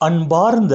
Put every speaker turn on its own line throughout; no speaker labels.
அன்பார்ந்த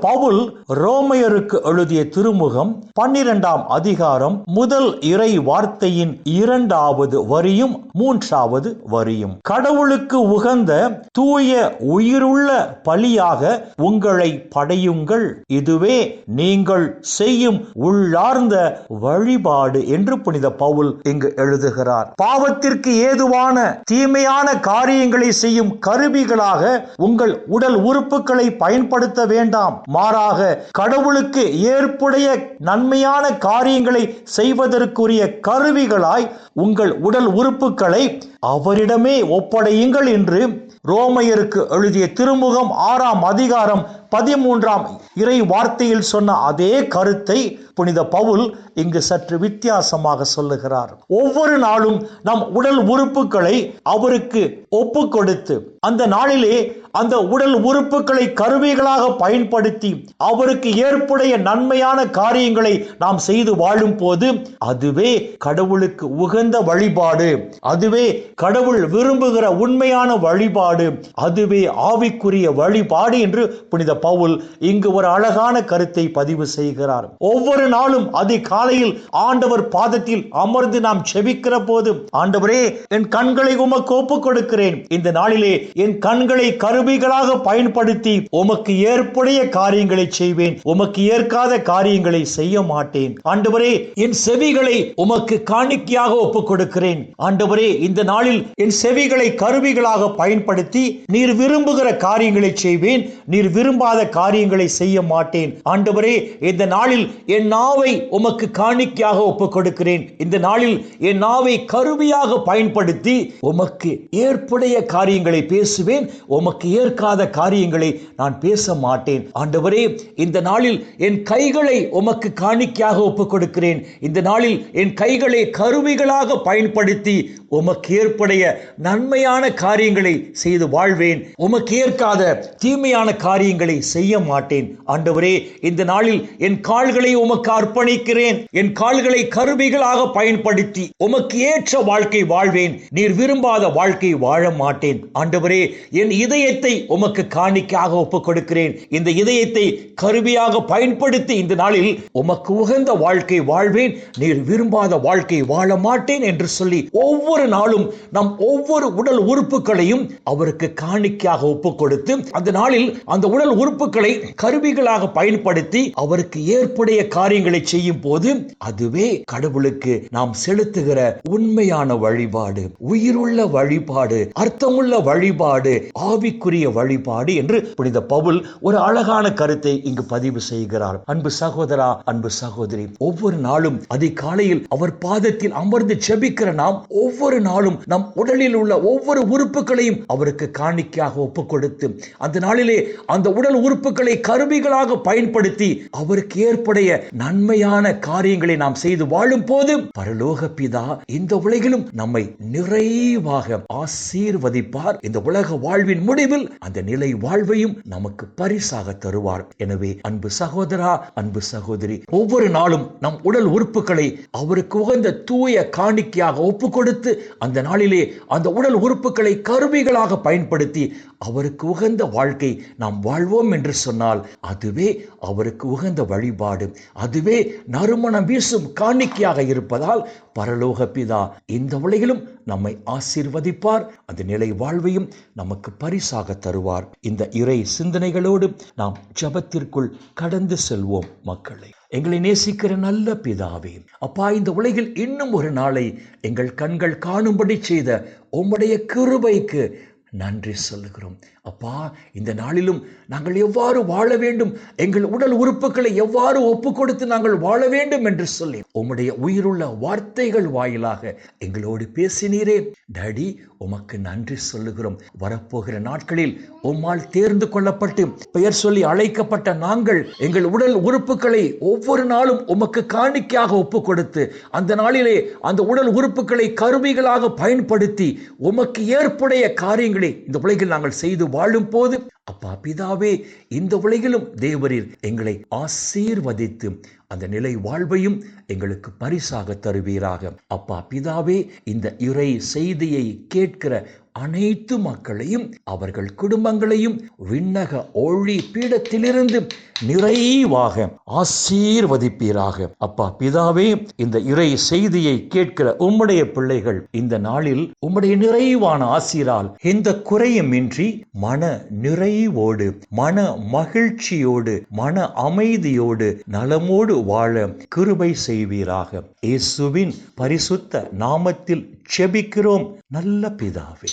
பவுல் ரோமையருக்கு எழுதிய திருமுகம் பன்னிரெண்டாம் அதிகாரம் முதல் இறை வார்த்தையின் இரண்டாவது வரியும் மூன்றாவது வரியும். கடவுளுக்கு உகந்த தூய உயிருள்ள பலியாக உங்களை படையுங்கள். இதுவே நீங்கள் செய்யும் உள்ளார்ந்த வழிபாடு என்று புனித பவுல் இங்கு எழுதுகிறார். பாவத்திற்கு ஏதுவான தீமையான காரியங்களை செய்யும் கருவிகளாக உங்கள் உடல் உறுப்புகளை பயன்படுத்த வேண்டாம். மாறாக கடவுளுக்கு ஏற்புடைய நன்மையான காரியங்களை செய்வதற்குரிய கருவிகளாய் உங்கள் உடல் உறுப்புகளை அவரிடமே ஒப்படையுங்கள் என்று ரோமையருக்கு எழுதிய திருமுகம் ஆறாம் அதிகாரம் பதிமூன்றாம் இறை வார்த்தையில் சொன்ன அதே கருத்தை புனித பவுல் இங்கு சற்று வித்தியாசமாக சொல்லுகிறார். ஒவ்வொரு நாளும் நம் உடல் உறுப்புகளை அவருக்கு ஒப்பு கொடுத்து அந்த நாளிலே அந்த உடல் உறுப்புகளை கருவிகளாக பயன்படுத்தி அவருக்கு ஏற்புடைய நன்மையான காரியங்களை நாம் செய்து வாழும் போது அதுவே கடவுளுக்கு உகந்த வழிபாடு அதுவே கடவுள் விரும்புகிற உண்மையான வழிபாடு அதுவே ஆவிக்குரிய வழிபாடு என்று புனித பவுல் இங்கு ஒரு அழகான கருத்தை பதிவு செய்கிறார். ஒவ்வொரு நாளும் அதிகாலையில் ஆண்டவர் பாதத்தில் அமர்ந்து நாம் செபிக்கிற போது ஆண்டவரே என் கண்களை உமக்கு ஒப்புக் கொடுக்கிறேன் இந்த நாளிலே என் கண்களை கருவிகளாக பயன்படுத்தி உமக்கு ஏற்புடைய காரியங்களை செய்வேன். உமக்கு ஏற்காத காரியங்களை செய்ய மாட்டேன். ஆண்டவரே என் செவிகளை உமக்கு காணிக்கையாக ஒப்புக் கொடுக்கிறேன் ஆண்டவரே இந்த நாளில் என் செவிகளை கருவிகளாக பயன்படுத்தி நீர் விரும்புகிற காரியங்களை செய்வேன். நீர் விரும்பாத காரியங்களை செய்ய மாட்டேன். ஆண்டவரே இந்த நாளில் என் நாவை உமக்கு காணிக்கையாக ஒப்புக் கொடுக்கிறேன் இந்த நாளில் என் நாவை கருவியாக பயன்படுத்தி உமக்கு ஏற்புடைய காரியங்களை பேசுவேன். உமக்கு ஏற்காத காரியங்களை நான் பேச மாட்டேன். ஆண்டவரே இந்த நாளில் என் கைகளை உமக்கு காணிக்கையாக ஒப்புக் கொடுக்கிறேன் இந்த நாளில் என் கைகளை கருவிகளாக பயன்படுத்தி உமக்கு ஏற்புடைய நன்மையான காரியங்களை செய்து வாழ்வேன். உமக்கு ஏற்காத தீமையான காரியங்களை அதை செய்ய மாட்டேன். ஆண்டவரே இந்த நாளில் என் கால்களை உமக்கு அர்ப்பணிக்கிறேன். என் கால்களை கருவிகளாக பயன்படுத்தி உமக்கு ஏற்ற வாழ்க்கை வாழ்வேன். நீர் விரும்பாத வாழ்க்கை வாழ மாட்டேன். ஆண்டவரே என் இதயத்தை உமக்கு காணிக்காக ஒப்புக் கொடுக்கிறேன் இந்த இதயத்தை கருவியாக பயன்படுத்தி இந்த நாளில் உமக்கு உகந்த வாழ்க்கை வாழ்வேன். நீர் விரும்பாத வாழ்க்கை வாழ மாட்டேன் என்று சொல்லி ஒவ்வொரு நாளும் நம் ஒவ்வொரு உடல் உறுப்புகளையும் அவருக்கு காணிக்கையாக ஒப்புக் கொடுத்து அந்த நாளில் அந்த உடல் உறுப்புகளை கருவிகளாக பயன்படுத்தி அவருக்கு ஏற்புடைய காரியங்களை செய்யும் போது அதுவே கடவுளுக்கு நாம் செலுத்துகிற உண்மையான வழிபாடு உயிருள்ள வழிபாடு அர்த்தமுள்ள வழிபாடு ஆவிக்குரிய வழிபாடு என்று புனித பவுல் ஒரு அழகான கருத்தை இங்கு பதிவு செய்கிறார். அன்பு சகோதரா அன்பு சகோதரி ஒவ்வொரு நாளும் அதிகாலையில் அவர் பாதத்தில் அமர்ந்து செபிக்கிற நாம் ஒவ்வொரு நாளும் நம் உடலில் உள்ள ஒவ்வொரு உறுப்புகளையும் அவருக்கு காணிக்கையாக ஒப்புக் கொடுத்து அந்த நாளிலே அந்த உடல் உடல் உறுப்புகளை கருவிகளாக பயன்படுத்தி அவருக்கு ஏற்படைய நன்மையான காரியங்களை நாம் செய்து வாழும் போது பரலோக பிதா இந்த உலகிலும் நம்மை நிறைவாக ஆசீர்வதிப்பார். இந்த உலக வாழ்வின் முடிவில் அந்த நிலை வாழ்வையும் நமக்கு பரிசாக தருவார். எனவே அன்பு சகோதரா அன்பு சகோதரி ஒவ்வொரு நாளும் நம் உடல் உறுப்புகளை அவருக்கு உகந்த தூய காணிக்கையாக ஒப்பு கொடுத்து அந்த நாளிலே அந்த உடல் உறுப்புகளை கருவிகளாக பயன்படுத்தி அவருக்கு உகந்த வாழ்க்கை நாம் வாழ்வோம் என்று சொன்னால் அதுவே அவருக்கு உகந்த வழிபாடு. அதுவே நறுமணம் வீசும் காணிக்கையாக இருப்பதால் பரலோக பிதா இந்த உலகிலும் நம்மை ஆசீர்வதிப்பார். அந்த நிலை வாழ்வையும் நமக்கு பரிசாக தருவார். இந்த இறை சிந்தனைகளோடு நாம் ஜபத்திற்குள் கடந்து செல்வோம் மக்களை. எங்களை நேசிக்கிற நல்ல பிதாவே அப்பா இந்த உலகில் இன்னும் ஒரு நாளை எங்கள் கண்கள் காணும்படி செய்த உம்முடைய கிருபைக்கு நன்றி சொல்லுகிறோம்.
அப்பா இந்த நாளிலும் நாங்கள் எவ்வாறு வாழ வேண்டும்? எங்கள் உடல் உறுப்புகளை எவ்வாறு ஒப்பு கொடுத்து நாங்கள் வாழ வேண்டும் என்று சொல்லி உம்முடைய உயிருள்ள வார்த்தைகள் வாயிலாக எங்களோடு பேசினீரே. டாடி உமக்கு நன்றி சொல்லுகிறோம். வரப்போகிற நாட்களில் உம்மால் தேர்ந்து கொள்ளப்பட்டு பெயர் சொல்லி அழைக்கப்பட்ட நாங்கள் எங்கள் உடல் உறுப்புகளை ஒவ்வொரு நாளும் உமக்கு காணிக்கையாக ஒப்பு கொடுத்து அந்த நாளிலே அந்த உடல் உறுப்புகளை கருவிகளாக பயன்படுத்தி உமக்கு ஏற்புடைய காரியங்களை இந்த உலகில் நாங்கள் செய்து வாழும் போது அப்பா பிதாவே இந்த உலகிலும் தேவரீர் எங்களை ஆசீர்வதித்து அந்த நிலை வாழ்வையும் எங்களுக்கு பரிசாக தருவீராக. அப்பா பிதாவே இந்த இறை செய்தியை கேட்கிற அனைத்து மக்களையும் அவர்கள் குடும்பங்களையும் விண்ணக ஒளி பீடத்திலிருந்து நிறைவாக ஆசீர்வதிப்பீராக. அப்பா பிதாவே இந்த இறை செய்தியை கேட்கிற உம்முடைய பிள்ளைகள் இந்த நாளில் உம்முடைய நிறைவான ஆசீரால் எந்த குறையுமின்றி மன நிறைவோடு மன மகிழ்ச்சியோடு மன அமைதியோடு நலமோடு வாழ கிருபை செய்வீராக. இயேசுவின் பரிசுத்த நாமத்தில் செபிக்கிறோம். நல்ல பிதாவே.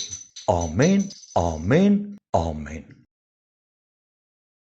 ஆமேன் ஆமேன் ஆமேன்.